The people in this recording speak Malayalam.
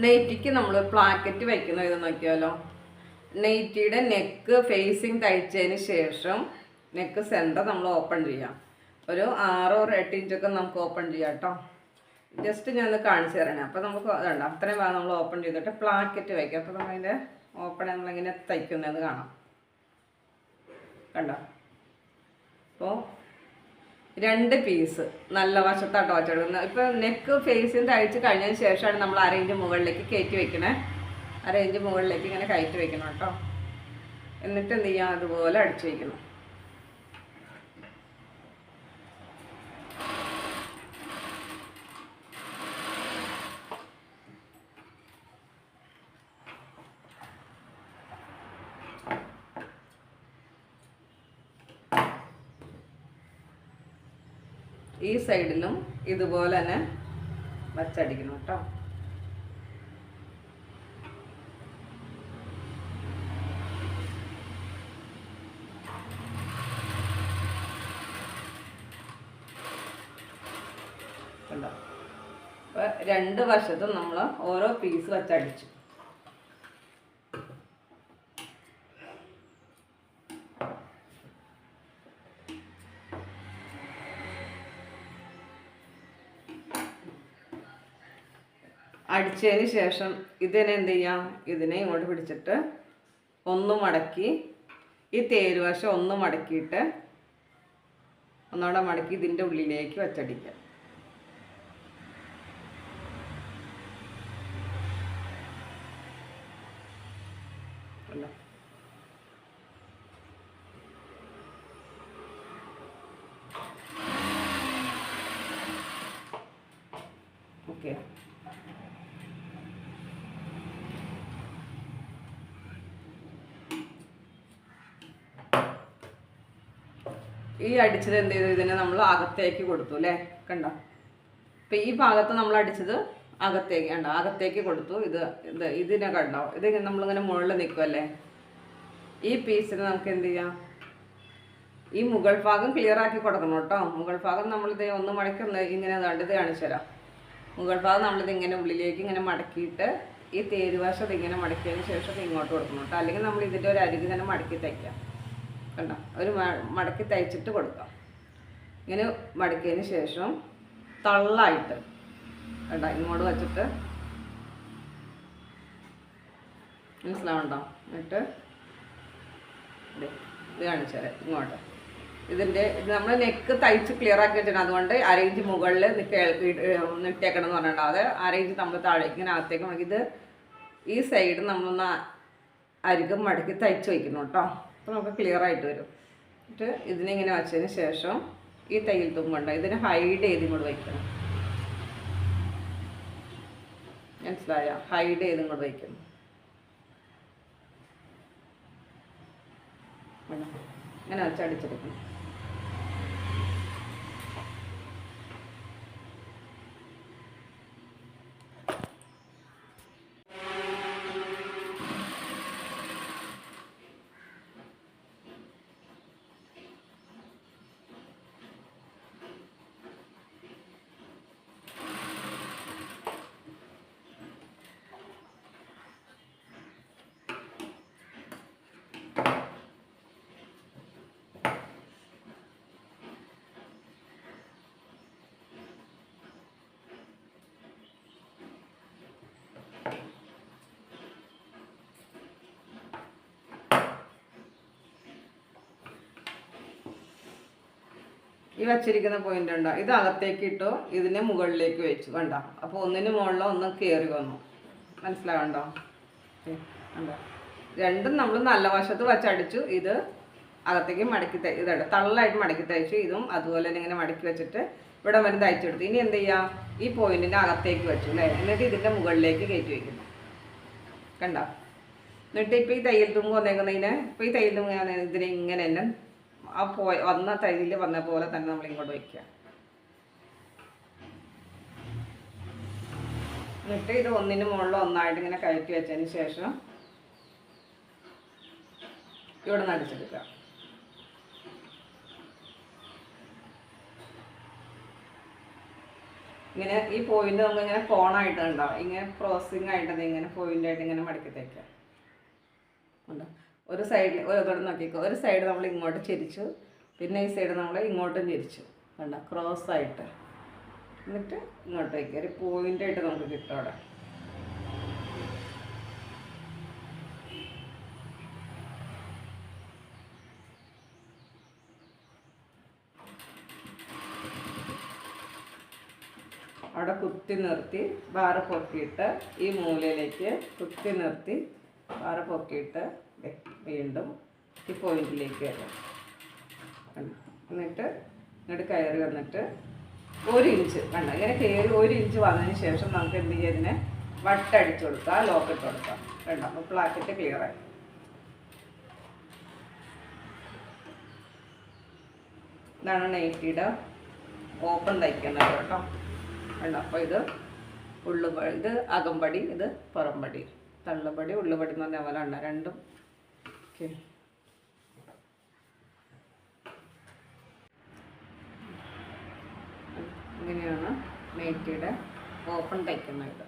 നെയ്റ്റിക്ക് നമ്മൾ പ്ലാക്കറ്റ് വയ്ക്കുന്ന ഇത് നോക്കിയാലോ? നെയ്റ്റിയുടെ നെക്ക് ഫേസിങ് തയ്ച്ചതിന് ശേഷം നെക്ക് സെന്റർ നമ്മൾ ഓപ്പൺ ചെയ്യാം. ഒരു ആറോ ഒരു എട്ട് ഇഞ്ചൊക്കെ നമുക്ക് ഓപ്പൺ ചെയ്യാം കേട്ടോ. ജസ്റ്റ് ഞാൻ ഒന്ന് കാണിച്ചു തരണേ അപ്പോൾ നമുക്ക് വേണ്ട അത്രയും ഭാഗം നമ്മൾ ഓപ്പൺ ചെയ്തിട്ട് പ്ലാക്കറ്റ് വയ്ക്കാം അപ്പോൾ നമ്മളതിന്റെ ഓപ്പൺ നമ്മളിങ്ങനെ തയ്ക്കുന്നത് കാണാം. കണ്ടോ? അപ്പോൾ രണ്ട് പീസ് നല്ല വശത്താട്ടോ വച്ചെടുക്കുന്നത്. ഇപ്പം നെക്ക് ഫേസിന് തയ്ച്ച് കഴിഞ്ഞതിന് ശേഷമാണ് നമ്മൾ അരയിഞ്ച് മുകളിലേക്ക് കയറ്റി വെക്കണേ. അരയിഞ്ച് മുകളിലേക്ക് ഇങ്ങനെ കയറ്റി വെക്കണം കേട്ടോ. എന്നിട്ട് എന്ത് ചെയ്യാം? അതുപോലെ അടിച്ചു വയ്ക്കണം ഈ സൈഡിലും ഇതുപോലെ തന്നെ വച്ചടിക്കണം കേട്ടോ. കണ്ടോ? അപ്പോൾ രണ്ട് വശത്തും നമ്മൾ ഓരോ പീസ് വച്ചടിച്ചു. അടിച്ചതിന് ശേഷം ഇതിനെ എന്ത് ചെയ്യാം? ഇതിനെ ഇങ്ങോട്ട് പിടിച്ചിട്ട് ഒന്ന് മടക്കി ഈ തേരുവശം ഒന്ന് മടക്കിയിട്ട് ഒന്നുകൂടെ മടക്കി ഇതിന്റെ ഉള്ളിലേക്ക് വച്ചടിക്കാം? ഓക്കെ. ഈ അടിച്ചത് എന്ത് ചെയ്തു? ഇതിനെ നമ്മൾ അകത്തേക്ക് കൊടുത്തു അല്ലേ? കണ്ടോ? അപ്പം ഈ ഭാഗത്ത് നമ്മൾ അടിച്ചത് അകത്തേക്ക് കണ്ടോ? അകത്തേക്ക് കൊടുത്തു. ഇത് ഇത് ഇതിനെ കണ്ടോ? ഇത് നമ്മളിങ്ങനെ മുകളിൽ നിൽക്കുമല്ലേ ഈ പീസിന് നമുക്ക് എന്ത് ചെയ്യാം? ഈ മുകൾ ഭാഗം ക്ലിയർ ആക്കി കൊടുക്കണം കേട്ടോ. മുകൾ ഭാഗം നമ്മളിത് ഒന്ന് മടക്കി ഇങ്ങനെ ഇത് കാണിച്ചു തരാം. മുകൾ ഭാഗം നമ്മളിത് ഇങ്ങനെ ഉള്ളിലേക്ക് ഇങ്ങനെ മടക്കിയിട്ട് ഈ തേരുവശം ഇതിങ്ങനെ മടക്കിയതിന് ശേഷം ഇങ്ങോട്ട് കൊടുക്കണം കേട്ടോ. അല്ലെങ്കിൽ നമ്മൾ ഇതിന്റെ ഒരു അരികെ തന്നെ മടക്കി തയ്ക്കാം. കണ്ടോ? ഒരു മടക്കി തയ്ച്ചിട്ട് കൊടുക്കാം. ഇങ്ങനെ മടക്കിയതിന് ശേഷം തള്ളായിട്ട് കണ്ടോ? ഇങ്ങോട്ട് വച്ചിട്ട് മനസ്സിലാവണ്ടോ എന്നിട്ട് ഇത് കാണിച്ചു തരാം ഇങ്ങോട്ട്. ഇതിന്റെ ഇത് നമ്മൾ നെക്ക് തയ്ച്ച് ക്ലിയർ ആക്കി വെച്ചിട്ടുണ്ട്. അതുകൊണ്ട് അരയിഞ്ച് മുകളിൽ നിട്ടേക്കണം എന്ന് പറഞ്ഞിട്ടുണ്ട് അത് അരയിഞ്ച് നമ്മൾ താഴേക്ക് ഇങ്ങനെ അകത്തേക്ക് ഇത് ഈ സൈഡ് നമ്മളൊന്ന് അരികം മടക്കി തയ്ച്ച് വയ്ക്കണം കേട്ടോ. അപ്പോൾ നമുക്ക് ക്ലിയർ ആയിട്ട് വരും. എന്നിട്ട് ഇതിനിങ്ങനെ വെച്ചതിന് ശേഷം ഈ തയ്യൽ തുമ്പുണ്ട് ഇതിനെ ഹൈഡ് ചെയ്ത് ഇങ്ങോട്ട് വയ്ക്കണം. മനസ്സിലായ? ഹൈഡ് ചെയ്ത് ഇങ്ങോട്ട് വയ്ക്കണം. അങ്ങനെ ഇങ്ങനെ വെച്ച് അടിച്ചെടുക്കണം ഈ വച്ചിരിക്കുന്ന പോയിന്റ് ഉണ്ടോ? ഇത് അകത്തേക്ക് ഇട്ടു? ഇതിനെ മുകളിലേക്ക് വെച്ചു. കണ്ടോ? അപ്പോൾ ഒന്നിന് മുകളിലോ ഒന്ന് കയറി വന്നു. മനസ്സിലാകണ്ടോ കണ്ടോ? രണ്ടും നമ്മൾ നല്ല വശത്ത് വച്ചടിച്ചു ഇത് അകത്തേക്ക് മടക്കി തൈ ഇതാണ് തള്ളായിട്ട് മടക്കി തയ്ച്ചു ഇതും അതുപോലെ തന്നെ ഇങ്ങനെ മടക്കി വെച്ചിട്ട് ഇവിടെ വരെ തയ്ച്ചെടുത്തു ഇനി എന്ത് ചെയ്യാം? ഈ പോയിന്റിന്റെ അകത്തേക്ക് വെച്ചു അല്ലേ? എന്നിട്ട് ഇതിന്റെ മുകളിലേക്ക് കയറ്റി വയ്ക്കുന്നു കണ്ടോ? എന്നിട്ട് ഇപ്പോൾ ഈ തയ്യൽ തുമ്പ് വന്നേക്കുന്നതിന് ഇപ്പോൾ ഈ തയ്യൽ തുമ്പ് ഇതിനെ ഇങ്ങനെ തന്നെ ആ പോയ വന്ന തയ്യൽ വന്ന പോലെ തന്നെ നമ്മൾ ഇങ്ങോട്ട് വയ്ക്കുക. എന്നിട്ട് ഇത് ഒന്നിന് മുകളിൽ ഒന്നായിട്ട് ഇങ്ങനെ കയറ്റി വെച്ചതിന് ശേഷം ഇവിടെ നിന്ന് അടിച്ചെടുക്കുക. ഇങ്ങനെ ഈ പോയിന്റ് നമുക്ക് ഇങ്ങനെ കോണായിട്ട് ഉണ്ടാവും ഇങ്ങനെ പ്രോസസിങ് ആയിട്ട് ഇങ്ങനെ പോയിന്റ് ആയിട്ട് ഇങ്ങനെ മടക്കി തയ്ക്കാം ഉണ്ട് ഒരു സൈഡിൽ ഒരു നോക്കിക്കോ. ഒരു സൈഡ് നമ്മൾ ഇങ്ങോട്ട് ചിരിച്ചു. പിന്നെ ഈ സൈഡ് നമ്മൾ ഇങ്ങോട്ടും ചിരിച്ചു. കണ്ട? ക്രോസ് ആയിട്ട്. എന്നിട്ട് ഇങ്ങോട്ട് വയ്ക്കുക ഒരു പോയിന്റ് ആയിട്ട് നമുക്ക് കിട്ടും അവിടെ. അവിടെ കുത്തി നിർത്തി ബാറ് പൊക്കിയിട്ട് ഈ മൂലയിലേക്ക് കുത്തി നിർത്തി ബാറ് പൊക്കിയിട്ട് വീണ്ടും ഈ പോയിന്റിലേക്ക് വരാം? എന്നിട്ട് ഇങ്ങോട്ട് കയറി വന്നിട്ട് ഒരു ഇഞ്ച് കണ്ട? ഇങ്ങനെ കയറി ഒരു ഇഞ്ച് വന്നതിന് ശേഷം നമുക്ക് എന്ത് ചെയ്യാം ഇതിനെ വട്ടടിച്ചു കൊടുക്കുക ലോക്കിട്ട് കൊടുക്കാം. കണ്ടോ? അപ്പോൾ പ്ലാക്കറ്റ് ക്ലിയർ ആയി. ഇതാണ് നൈറ്റിയുടെ ഓപ്പൺ തയ്ക്കുന്നത് കേട്ടോ. കണ്ടോ? അപ്പോൾ ഇത് ഉള്ളുപടി ഇത് അകമ്പടി ഇത് പുറംപടി തള്ളുപടി ഉള്ളുപടി എന്ന് പറഞ്ഞ പോലെ ഉണ്ട് രണ്ടും ഓക്കെ. ഇങ്ങനെയാണ് നൈറ്റിയുടെ ഓപ്പൺ തയ്ക്കുന്നത്.